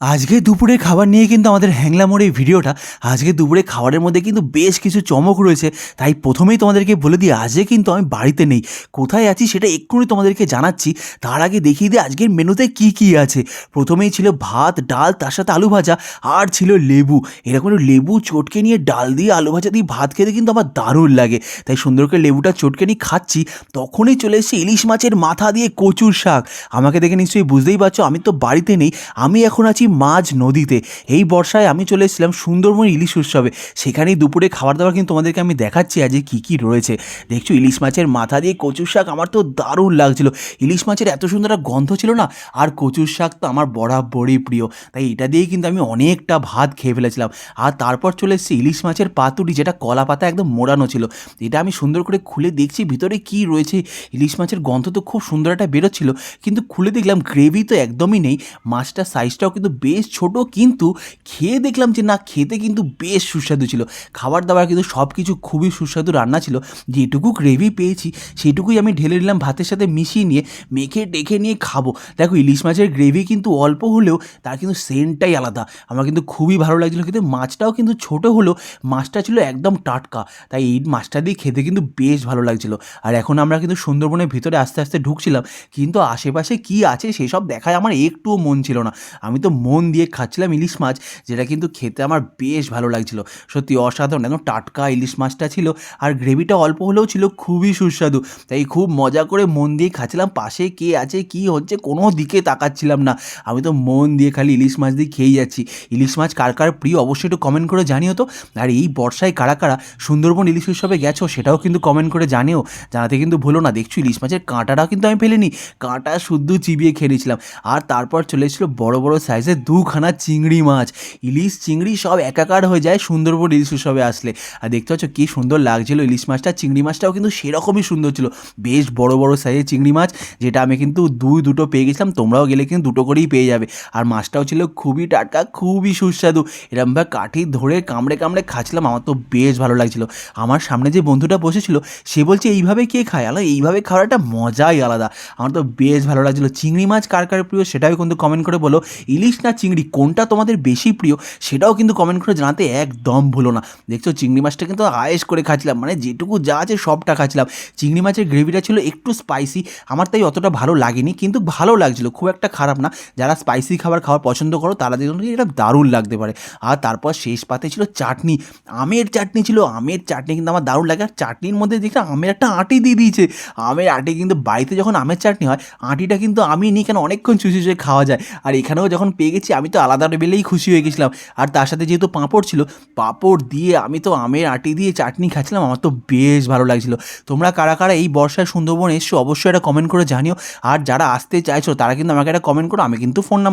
আজকে দুপুরে খাবার নিয়ে কিন্তু আমাদের হ্যাংলামোর এই ভিডিওটা, আজকে দুপুরে খাবারের মধ্যে কিন্তু বেশ কিছু চমক রয়েছে। তাই প্রথমেই তোমাদেরকে বলে দিই, আজকে কিন্তু আমি বাড়িতে নেই। কোথায় আছি সেটা এক্ষুনি তোমাদেরকে জানাচ্ছি। তার আগে দেখিয়ে দিই, আজকের মেনুতে কি কি আছে? প্রথমেই ছিল ভাত, ডাল, তার সাথে আলু ভাজা, আর ছিল লেবু। এরকম লেবু চটকে নিয়ে ডাল দিয়ে আলু ভাজা দিয়ে ভাত খেতে কিন্তু আমার দারুণ লাগে। তাই সুন্দর করে লেবুটা চটকে নিয়ে খাচ্ছি। তখনই চলে এসেছে ইলিশ মাছের মাথা দিয়ে কচুর শাক। আমাকে দেখে নিশ্চয়ই বুঝতেই পারছ, আমি তো বাড়িতে নেই। আমি এখন আছি মাঝ নদীতে। এই বর্ষায় আমি চলে এসেছিলাম সুন্দরবন ইলিশ উৎসবে। সেখানেই দুপুরে খাবার দাবার কিন্তু তোমাদেরকে আমি দেখাচ্ছি, আজকে কী কী রয়েছে। দেখছ, ইলিশ মাছের মাথা দিয়ে কচুর শাক আমার তো দারুণ লাগছিল। ইলিশ মাছের এত সুন্দর একটা গন্ধ ছিল না? আর কচুর শাক তো আমার বরাবরই প্রিয়। তাই এটা দিয়েই কিন্তু আমি অনেকটা ভাত খেয়ে ফেলেছিলাম। আর তারপর চলে এসেছি ইলিশ মাছের পাতুরি, যেটা কলা পাতা একদম মোড়ানো ছিল। এটা আমি সুন্দর করে খুলে দেখছি, ভিতরে কি রয়েছে? ইলিশ মাছের গন্ধ তো খুব সুন্দর একটা বেরোচ্ছিল, কিন্তু খুলে দেখলাম গ্রেভি তো একদমই নেই। মাছটার সাইজটাও কিন্তু বেশ ছোট কিন্তু খেয়ে দেখলাম যে না, খেতে কিন্তু বেশ সুস্বাদু ছিল। খাবার দাবার কিন্তু সব কিছু খুবই সুস্বাদু রান্না ছিল। যেটুকু গ্রেভি পেয়েছি, সেটুকুই আমি ঢেলে নিলাম ভাতের সাথে মিশিয়ে নিয়ে, মেখে ডেকে নিয়ে খাব। দেখো, ইলিশ মাছের গ্রেভি কিন্তু অল্প হলেও তার কিন্তু সেন্টটাই আলাদা। আমার কিন্তু খুবই ভালো লাগছিল কিন্তু মাছটাও কিন্তু ছোট হলেও মাছটা ছিল একদম টাটকা। তাই এই মাছটা দিয়ে খেতে কিন্তু বেশ ভালো লাগছিল। আর এখন আমরা কিন্তু সুন্দরবনের ভিতরে আস্তে আস্তে ঢুকছিলাম। কিন্তু আশেপাশে কি আছে সেসব দেখায় আমার একটুও মন ছিল না। আমি তো মন দিয়ে খাচ্ছিলাম ইলিশ মাছ, যেটা কিন্তু খেতে আমার বেশ ভালো লাগছিল। সত্যি অসাধারণ, একদম টাটকা ইলিশ মাছটা ছিল আর গ্রেভিটা অল্প হলেও ছিল, খুবই সুস্বাদু। তাই খুব মজা করে মন দিয়ে খাচ্ছিলাম, পাশে কে আছে, কি হচ্ছে, কোনো দিকে তাকাচ্ছিলাম না। আমি তো মন দিয়ে খালি ইলিশ মাছ দিয়ে খেয়ে যাচ্ছি। ইলিশ মাছ কার কার প্রিয়, অবশ্যই একটু কমেন্ট করে জানিও তো। আর এই বর্ষায় কারা কারা সুন্দরবন ইলিশ উৎসবে গেছো, সেটাও কিন্তু কমেন্ট করে জানিও। জানাতে কিন্তু ভুলো না, দেখছ ইলিশ মাছের কাঁটাটাও কিন্তু আমি ফেলিনি, কাঁটা শুদ্ধ চিবিয়ে খেয়ে নিয়েছিলাম আর তারপর চলে এসেছিল বড় বড় সাইজের দুখানা চিংড়ি মাছ। ইলিশ, চিংড়ি সব একাকার হয়ে যায়, সুন্দরবন ইলিশ উৎসবে আসলে। আর দেখতে পাচ্ছ কী সুন্দর লাগছিল ইলিশ মাছটা, চিংড়ি মাছটাও কিন্তু সেরকমই সুন্দর ছিল। বেশ বড় বড় সাইজের চিংড়ি মাছ, যেটা আমি কিন্তু দুই, দুটো পেয়ে গেছিলাম, তোমরাও গেলে কিন্তু দুটো করেই পেয়ে যাবে। আর মাছটাও ছিল খুবই টাটকা, খুবই সুস্বাদু। এরমভাবে কাঠি ধরে কামড়ে কামড়ে খাচ্ছিলাম, আমার তো বেশ ভালো লাগছিল। আমার সামনে যে বন্ধুটা বসেছিল, সে বলছে, এইভাবে কে খায়? আলো এইভাবে খাওয়ার একটা মজাই আলাদা। আমার তো বেশ ভালো লাগছিল। চিংড়ি মাছ কার কার প্রিয় সেটাও কিন্তু কমেন্ট করে বলো। ইলিশ না চিংড়ি? কোনটা তোমাদের বেশি প্রিয়? সেটাও কিন্তু কমেন্ট করে জানাতে একদম ভুলো না। দেখছ, চিংড়ি মাছটা কিন্তু আয়েস করে খাচ্ছিলাম। মানে যেটুকু যা আছে সবটা খাচ্ছিলাম। চিংড়ি মাছের গ্রেভিটা ছিল একটু স্পাইসি আমার তাই অতটা ভালো লাগেনি, কিন্তু ভালো লাগছিল। খুব একটা খারাপ না। যারা স্পাইসি খাবার খাওয়ার পছন্দ করো তাদের জন্য এটা দারুণ লাগতে পারে। আর তারপর শেষ পাতে ছিল চাটনি। আমের চাটনি ছিল। আমের চাটনি কিন্তু আমার দারুণ লাগে। আর চাটনির মধ্যে দেখলাম আমের একটা আটি দিয়ে দিয়েছে। আমের আটি কিন্তু বাড়িতে যখন আমের চাটনি হয়, আটিটা কিন্তু আমি নিই কেন? অনেকক্ষণ চুষে চুষে খাওয়া যায়। আর এখানেও যখন পেয়ে গেছি, আমি তো আলাদা লেভেলেই খুশি হয়ে গেছিলাম। আর তার সাথে যেহেতু পাঁপড় ছিল, পাঁপড় দিয়ে আমি তো আমের আটি দিয়ে চাটনি খাচ্ছিলাম, আমার তো বেশ ভালো লাগছিল। তোমরা কারা কারা এই বর্ষায় সুন্দরবন এসছো, অবশ্যই একটা কমেন্ট করে জানিও। আর যারা আসতে চাইছো, তারা কিন্তু আমাকে একটা কমেন্ট করো, আমি কিন্তু ফোন নাম্বার